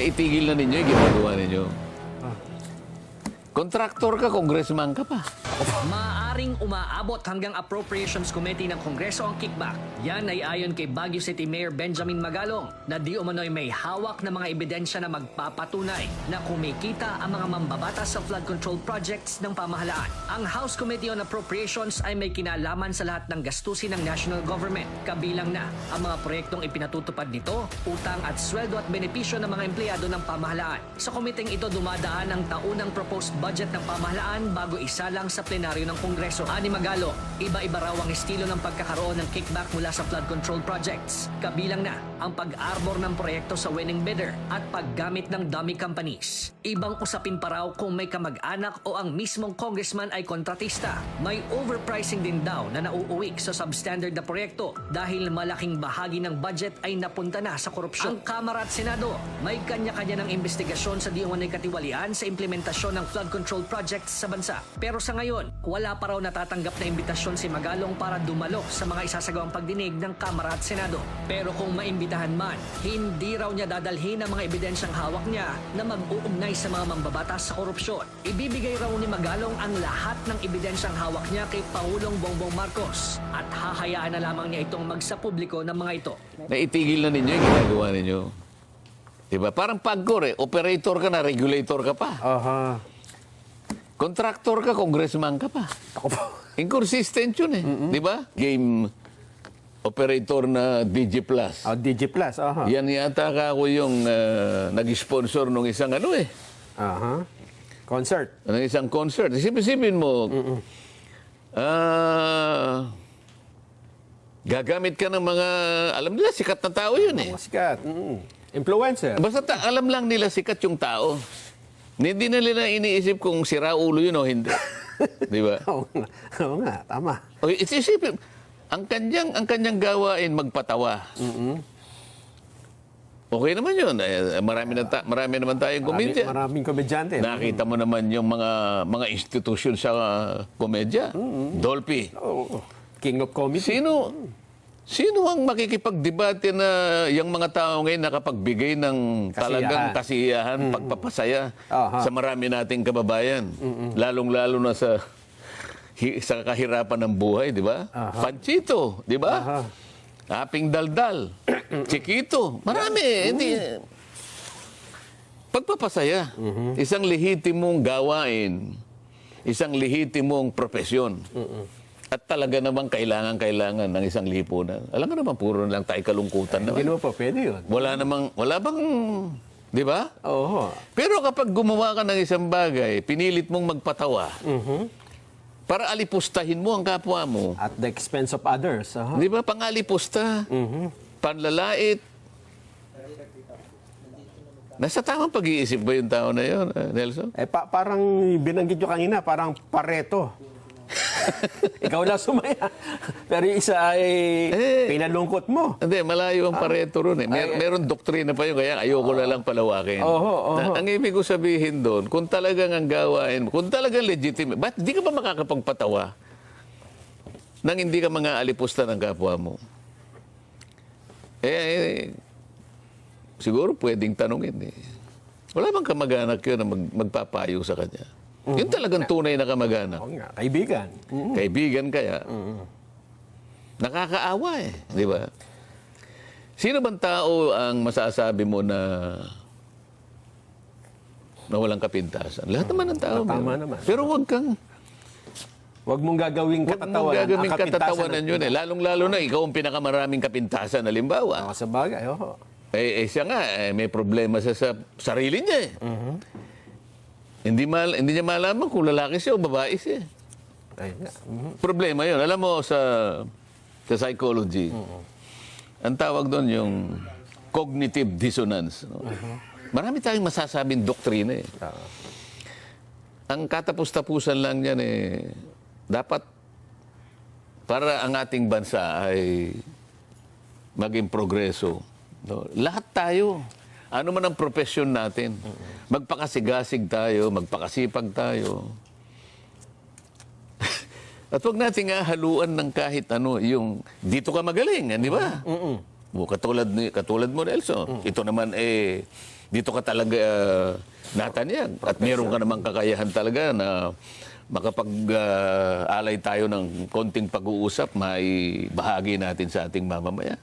Eh, itigil na ninyo yung ginagawa ninyo. Kontraktor ka, congressman ka pa. Maaring umaabot hanggang Appropriations Committee ng Kongreso ang kickback. Yan ay ayon kay Baguio City Mayor Benjamin Magalong na di umano'y may hawak na mga ebidensya na magpapatunay na kumikita ang mga mambabatas sa flood control projects ng pamahalaan. Ang House Committee on Appropriations ay may kinalaman sa lahat ng gastusin ng national government. Kabilang na ang mga proyektong ipinatutupad nito, utang at sweldo at benepisyo ng mga empleyado ng pamahalaan. Sa komiteng ito dumadaan ang taunang proposed budget ng pamahalaan bago isa lang sa plenaryo ng Kongreso. Ani Magalo, iba-iba raw ang estilo ng pagkakaroon ng kickback mula sa flood control projects. Kabilang na ang pag-arbor ng proyekto sa winning bidder at paggamit ng dummy companies. Ibang usapin pa raw kung may kamag-anak o ang mismong congressman ay kontratista. May overpricing din daw na nauuwi sa substandard na proyekto dahil malaking bahagi ng budget ay napunta na sa korupsyon. Ang Kamara at Senado, may kanya-kanya ng investigasyon sa di umanay katiwalian sa implementasyon ng flood control projects sa bansa. Pero sa ngayon, wala pa raw natatanggap na imbitasyon si Magalong para dumalo sa mga isasagawang pagdinig ng Kamara at Senado. Pero kung maimbitahan man, hindi raw niya dadalhin ang mga ebidensyang hawak niya na mag-uugnay sa mga mambabatas sa korupsyon. Ibibigay raw ni Magalong ang lahat ng ebidensyang hawak niya kay Pangulong Bongbong Marcos at hahayaan na lamang niya itong magsapubliko ng mga ito. Na itigil na ninyo yung ginagawa ninyo. Diba? Parang pagkor eh. Operator ka na, regulator ka pa. Aha. Kontraktor ka, congressman ka pa. Ako po. Inconsistent yun eh. Di ba? Game operator na DG Plus. Oh, DG Plus. Aha. Yan yata ka ako yung ah, nag-sponsor ng isang ano eh. Aha. Concert. ng isang concert. Isipin mo, ah, gagamit ka ng mga, alam nila, sikat na tao yun eh. Sikat. Mm. Influencer. Basta ta- alam lang nila sikat yung tao. Hindi na nila iniisip kung sira ulo yun o hindi. Di ba? Oo nga. Oo nga. Tama. O, isipin, ang kanyang, ang kanyang gawain magpatawa. Okay naman yun. Eh, marami, na ta- marami naman tayong Marami, komedya. maraming komedyante. Nakita mo naman yung mga mga institusyon sa uh, komedya. Dolphy. Oo. King of Comedy. Sino sino ang makikipagdebate na yung mga tao ngayon nakapagbigay ng talagang kasiyahan, pagpapasaya Aha. sa marami nating kababayan, lalong-lalo na sa sa kahirapan ng buhay, di ba? Panchito, di ba? Aha. Aping daldal, Chiquito, marami. Hindi, pagpapasaya, isang lehitimong gawain, isang lehitimong profesyon. At talaga namang kailangan-kailangan ng isang lipunan. Alam mo naman, puro lang tayo kalungkutan Hindi naman. naman pa pwede yun. Wala namang, wala bang, di ba? Oo. Pero kapag gumawa ka ng isang bagay, pinilit mong magpatawa, para alipustahin mo ang kapwa mo, At the expense of others. Aha. Di ba? Pangalipusta, panlalait. Nasa tamang pag-iisip ba yung tao na yun, eh, Nelson? Eh, pa- parang binanggit nyo kanina, parang pareto. Ikaw lang sumaya. Pero yung isa ay Eh. pinalungkot mo. Hindi, malayo ang pareto ron eh. Mer- meron doktrina pa yun, kaya ayoko na lang palawakin. Oho, oho. Na- ang ibig ko sabihin doon, kung talagang ang gawain, kung talagang legitimate, ba't di ka ba makakapagpatawa nang hindi ka mga alipusta ng kapwa mo? Eh, eh, siguro pwedeng tanungin eh. Wala bang kamag-anak yun na mag- magpapayo sa kanya? Yun talagang tunay na kamag-anak. Oo nga, kaibigan. Mm. Kaibigan kaya. Nakakaawa eh, di ba? Sino bang tao ang masasabi mo na na walang kapintasan? Lahat naman ng tao. Tama naman. Pero wag kang Huwag mong gagawing katatawanan. mong gagawin ang kapintasan katatawanan yun eh. Lalong-lalo na ikaw ang pinakamaraming kapintasan, halimbawa. Oo, sa bagay, oo. Eh, eh siya nga, eh, may problema siya sa sarili niya eh. Hindi, mal, hindi niya malaman kung lalaki siya o babae siya. Ayun nga. Mhm. Problema yun. Alam mo, sa, sa psychology, ang tawag doon yung cognitive dissonance. No? Marami tayong masasabing doktrina eh. Oo. Ang katapus-tapusan lang yan eh, dapat para ang ating bansa ay maging progreso. No? Lahat tayo, ano man ang profesyon natin, magpakasigasig tayo, magpakasipag tayo. At huwag natin nga haluan ng kahit ano, yung dito ka magaling, di ba? O, katulad, ni, katulad mo, Nelson. Ito naman eh, dito ka talaga uh, natanyag. At meron ka namang kakayahan talaga na makapag-alay tayo ng konting pag-uusap, may bahagi natin sa ating mamamayan.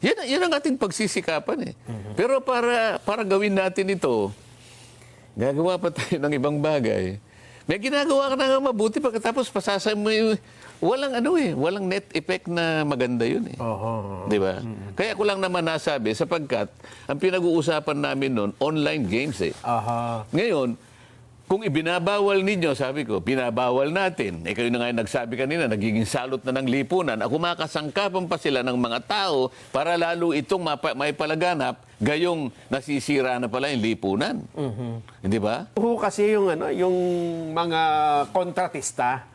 Yan, yan ang ating pagsisikapan eh. Pero para, para gawin natin ito, gagawa pa tayo ng ibang bagay. May ginagawa ka na nga mabuti pagkatapos pasasay mo yung, walang ano eh, walang net effect na maganda yun eh. Oho. Di ba? Kaya ko lang naman nasabi sapagkat ang pinag-uusapan namin noon, online games eh. Aha. Ngayon, kung ibinabawal ninyo, sabi ko, binabawal natin. Eh kayo na nga nagsabi kanina, nagiging salot na ng lipunan. Ako makasangkapan pa sila ng mga tao para lalo itong mapa, may palaganap, gayong nasisira na pala yung lipunan. Hindi ba? Ho kasi yung ano, yung mga kontratista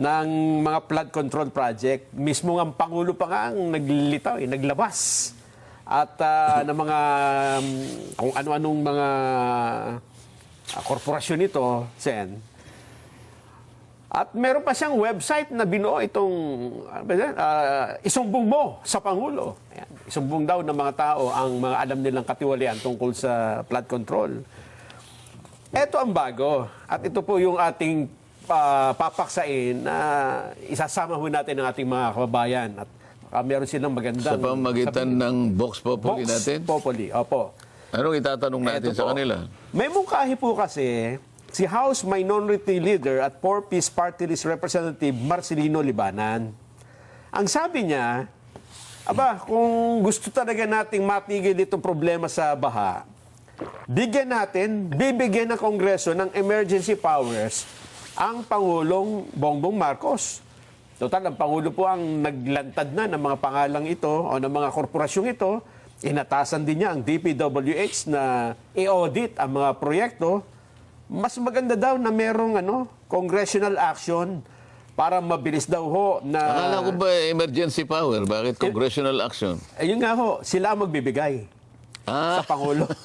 ng mga flood control project, mismo ang pangulo pa nga ang naglilitaw, eh, naglabas. At ah, ng mga um, kung ano-anong mga ah, korporasyon ito, Sen. At meron pa siyang website na binuo itong? Ah, isumbong mo sa Pangulo. Ayan. Isumbong daw ng mga tao ang mga alam nilang katiwalian tungkol sa flood control. Ito ang bago. At ito po yung ating ah, papaksain na isasama ho natin ang ating mga kababayan. At ah, meron silang magandang... Sa pamagitan ng Vox Populi Vox natin. Populi, opo. Anong itatanong natin Eto sa po. kanila? May mungkahi po kasi si House Minority Leader at Four Peace Party List Representative Marcelino Libanan. Ang sabi niya, aba, kung gusto talaga nating matigil itong problema sa baha, bigyan natin, bibigyan ng Kongreso ng emergency powers ang Pangulong Bongbong Marcos. Total, ang Pangulo po ang naglantad na ng mga pangalang ito o ng mga korporasyong ito. Inatasan din niya ang DPWH na i-audit ang mga proyekto. Mas maganda daw na merong ano, congressional action para mabilis daw ho na... Akala ko ba emergency power? Bakit congressional action? Ayun nga ho, sila ang magbibigay Ah, sa Pangulo.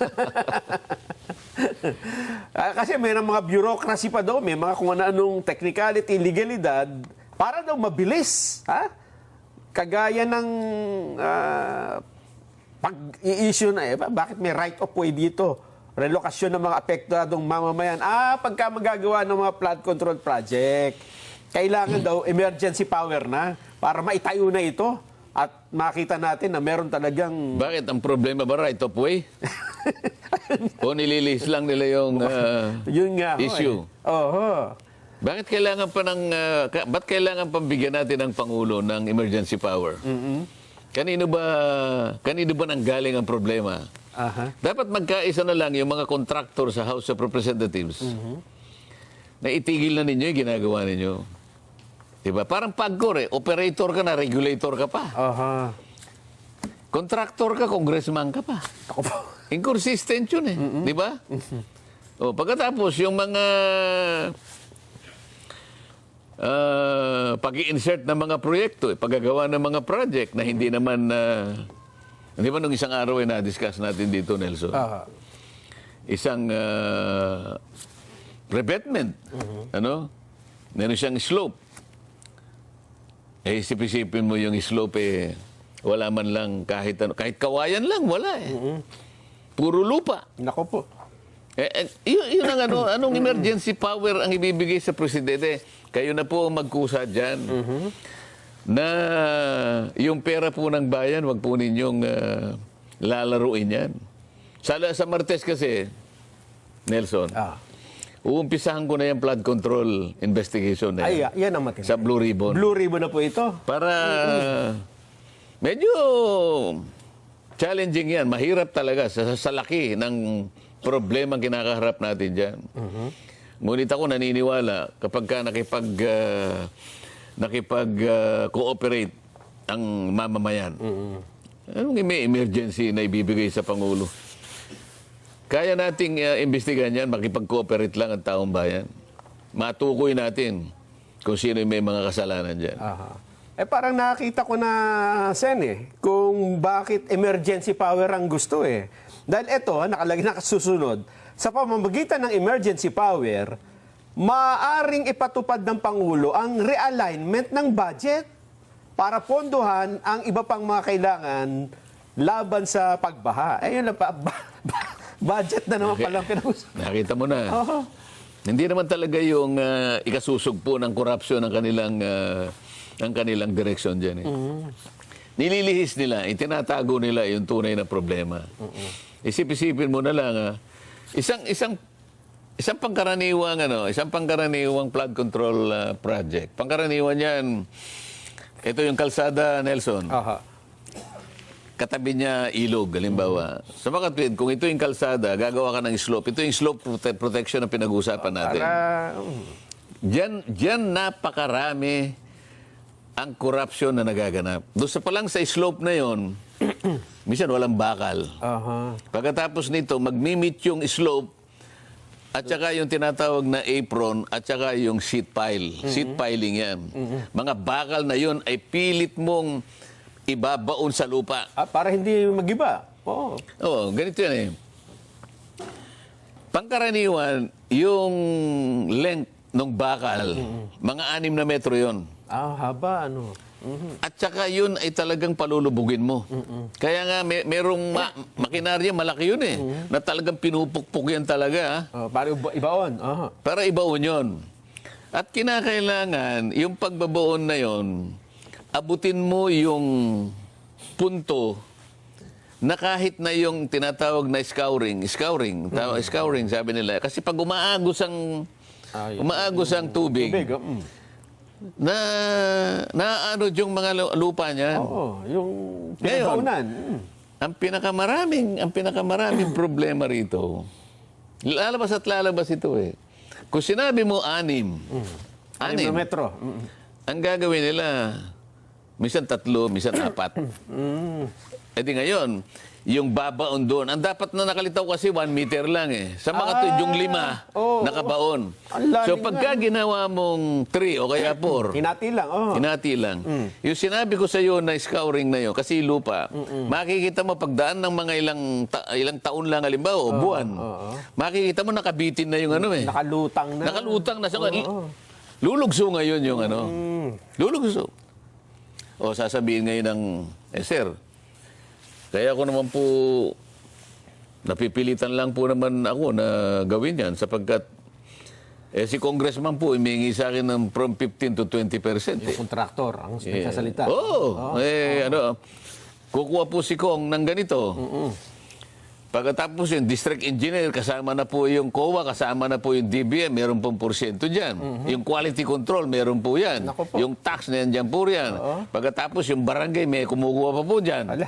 Ah, Kasi may mga bureaucracy pa daw, may mga kung ano-anong technicality, legalidad, para daw mabilis. Ha? Kagaya ng ah, pag-i-issue na, eh, ba- bakit may right of way dito? Relokasyon ng mga apektadong mamamayan. Ah, pagka magagawa ng mga flood control project, kailangan daw emergency power na para maitayo na ito at makita natin na meron talagang bakit? Ang problema ba right of way? o nililis lang nila yung ah, Yun nga ho, issue? Eh. Oho. Bakit kailangan pa ng ka, ba't kailangan pang bigyan natin ng pangulo ng emergency power? Kanino ba kanino ba nang galing ang problema? Aha. Dapat magkaisa na lang yung mga contractor sa House of Representatives. Na itigil na ninyo yung ginagawa ninyo. Diba? Parang pagkor eh. Operator ka na, regulator ka pa. Aha. Contractor ka, congressman ka pa. Ako po. Inconsistent yun eh. Di ba? O, pagkatapos, yung mga ah, pag-i-insert ng mga proyekto, eh, paggagawa ng mga project na hindi naman, uh, hindi ba nung isang araw ay na-discuss natin dito, Nelson? Aha. Isang ah, revetment. Ano? Meron siyang slope. Eh, isip-isipin mo yung slope eh, wala man lang kahit ano, kahit kawayan lang, wala eh. Puro lupa. Nako po. Eh, eh, yun, yun ang ano, anong emergency power ang ibibigay sa presidente? Kayo na po ang magkusa dyan. Na yung pera po ng bayan, wag po ninyong ah, lalaruin yan. Sa, sa Martes kasi, Nelson, Ah. uumpisahan ko na yung flood control investigation na Ay, yan. yan ang matindi. Sa Blue Ribbon. Blue ribbon na po ito. Para medyo challenging yan. Mahirap talaga sa, sa laki ng problema kinakaharap natin dyan. Ngunit ako naniniwala kapag ka nakipag, ah, nakipag ah, cooperate ang mamamayan. Anong may emergency na ibibigay sa Pangulo? Kaya nating uh, imbestigahan yan, makipag-cooperate lang ang taong bayan. Matukoy natin kung sino may mga kasalanan dyan. Aha. Eh parang nakita ko na, Sen eh, kung bakit emergency power ang gusto eh. Dahil ito, nakalagay nakasusunod, sa pamamagitan ng emergency power, maaring ipatupad ng Pangulo ang realignment ng budget para pondohan ang iba pang mga kailangan laban sa pagbaha. Eh yun lang pa, Budget na naman Okay. palang pinag-usap. Nakita mo na. Oo. Hindi naman talaga yung ah, ikasusugpo ng korupsyon ng kanilang ah, ng kanilang direksyon diyan eh. Nililihis nila, itinatago nila yung tunay na problema. Isip-isipin mo na lang ah, isang isang isang pangkaraniwang ano, isang pangkaraniwang flood control ah, project. Pangkaraniwan 'yan. Ito yung kalsada Nelson. Aha. Katabi niya ilog, halimbawa. Sa mga tweet, kung ito yung kalsada, gagawa ka ng slope. Ito yung slope prote- protection na pinag-uusapan natin. Para, Diyan, diyan napakarami ang corruption na nagaganap. Doon sa palang sa slope na yon, minsan walang bakal. aha. Pagkatapos nito, magmi-meet yung slope at saka yung tinatawag na apron at saka yung seat pile. Seat piling yan. Mga bakal na yon ay pilit mong ibabaon sa lupa. Ah, para hindi magiba. Oo. Oo, ganito yan eh. Pangkaraniwan, yung length ng bakal, mga anim na metro yon. Ah, haba, ano. At saka yun ay talagang palulubugin mo. Kaya nga, may, merong ma- makinarya, malaki yun eh. Na talagang pinupukpuk yan talaga. ah. Oh, para iba- ibaon. Aha. Para ibaon yun. At kinakailangan, yung pagbabaon na yon, abutin mo yung punto na kahit na yung tinatawag na scouring, scouring, tawa, scouring sabi nila. Kasi pag umaagos ang, Ah, yun. umaagos ang tubig, Tubig, mm. Na naano yung mga lu- lupa niyan. Oo, yung. Mm. Ang pinakamaraming, ang pinakamaraming problema rito, lalabas at lalabas ito eh. Kung sinabi mo anim, Anim anim, na metro. Mm. ang gagawin nila, minsan tatlo, minsan apat. Mm. E di ngayon, yung babaon doon, ang dapat na nakalitaw kasi one meter lang eh. Sa mga to, yung lima, oo. nakabaon. Lalim So pagka ginawa mong three o kaya four, Hinati lang. Oh. Hinati lang. Yung sinabi ko sa iyo na scouring na yun, kasi lupa, makikita mo pagdaan ng mga ilang ta- ilang taon lang halimbawa o buwan. Makikita mo nakabitin na yung ano eh. Nakalutang na. Nakalutang na sa Lulugso ngayon yung ano. Lulugso. O sasabihin ngayon ng eh sir, kaya ako naman po napipilitan lang po naman ako na gawin yan sapagkat eh, si congressman po humingi sa akin ng from 15 to 20 percent. Yung kontraktor ang nagsasalita. Oo. eh, ano, kukuha po si Kong ng ganito. Pagkatapos yung district engineer, kasama na po yung COA, kasama na po yung DBM, meron pong porsyento dyan. Yung quality control, meron po yan. Po. Yung tax na yan dyan po yan. Pagkatapos yung barangay, may kumukuha pa po dyan. Ala.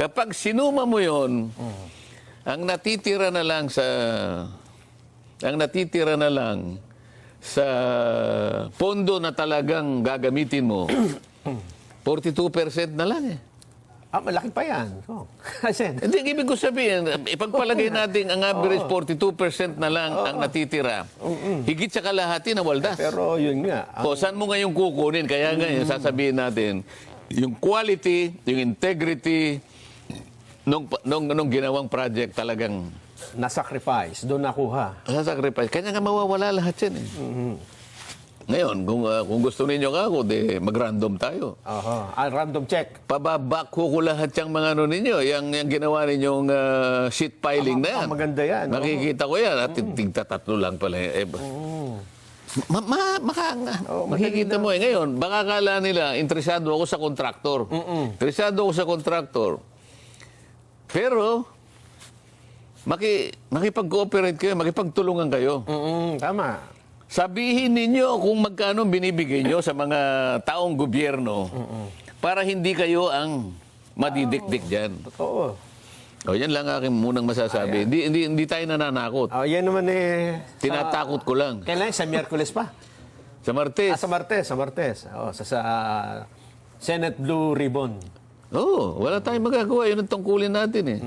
Kapag sinuma mo yon, ang natitira na lang sa ang natitira na lang sa pondo na talagang gagamitin mo 42% na lang eh. Ah, malaki pa yan. Oh. Hindi, ang ibig ko sabihin, ipagpalagay natin ang average 42% na lang ang natitira. Higit sa kalahati na waldas. pero yun nga. ah, O, saan mo ngayon kukunin? Kaya ngayon, sasabihin natin, yung quality, yung integrity, nung, nung, nung ginawang project talagang na-sacrifice. Doon nakuha. sasacrifice. Kanya nga mawawala lahat yan eh. Ngayon, kung, ah, kung gusto ninyo nga ako, de, mag-random tayo. Aha. Ah, random check. Pababak ko ko lahat yung mga ano ninyo, yung, yung ginawa ninyong ah, sheet piling na yan. ah, maganda yan. Nakikita ko yan, at tigta tatlo lang pala. Eh, ma, ma, maka, Oo, makikita mo eh. Ngayon, baka kala nila, interesado ako sa kontraktor. Interesado ako sa kontraktor. Pero, maki, makipag-cooperate kayo, makipagtulungan kayo. Mm-mm, tama. Sabihin ninyo kung magkano binibigay nyo sa mga taong gobyerno para hindi kayo ang madidikdik dyan. Totoo. O yan lang aking munang masasabi. Hindi, hindi, hindi tayo nananakot. Ah, yan naman eh. sa- Tinatakot ko lang. Kailan? Sa Miyerkules pa? Sa Martes. Ah, sa Martes, sa Martes. Oh, sa, sa Senate Blue Ribbon. Oo, wala tayong magagawa. Yun ang tungkulin natin eh.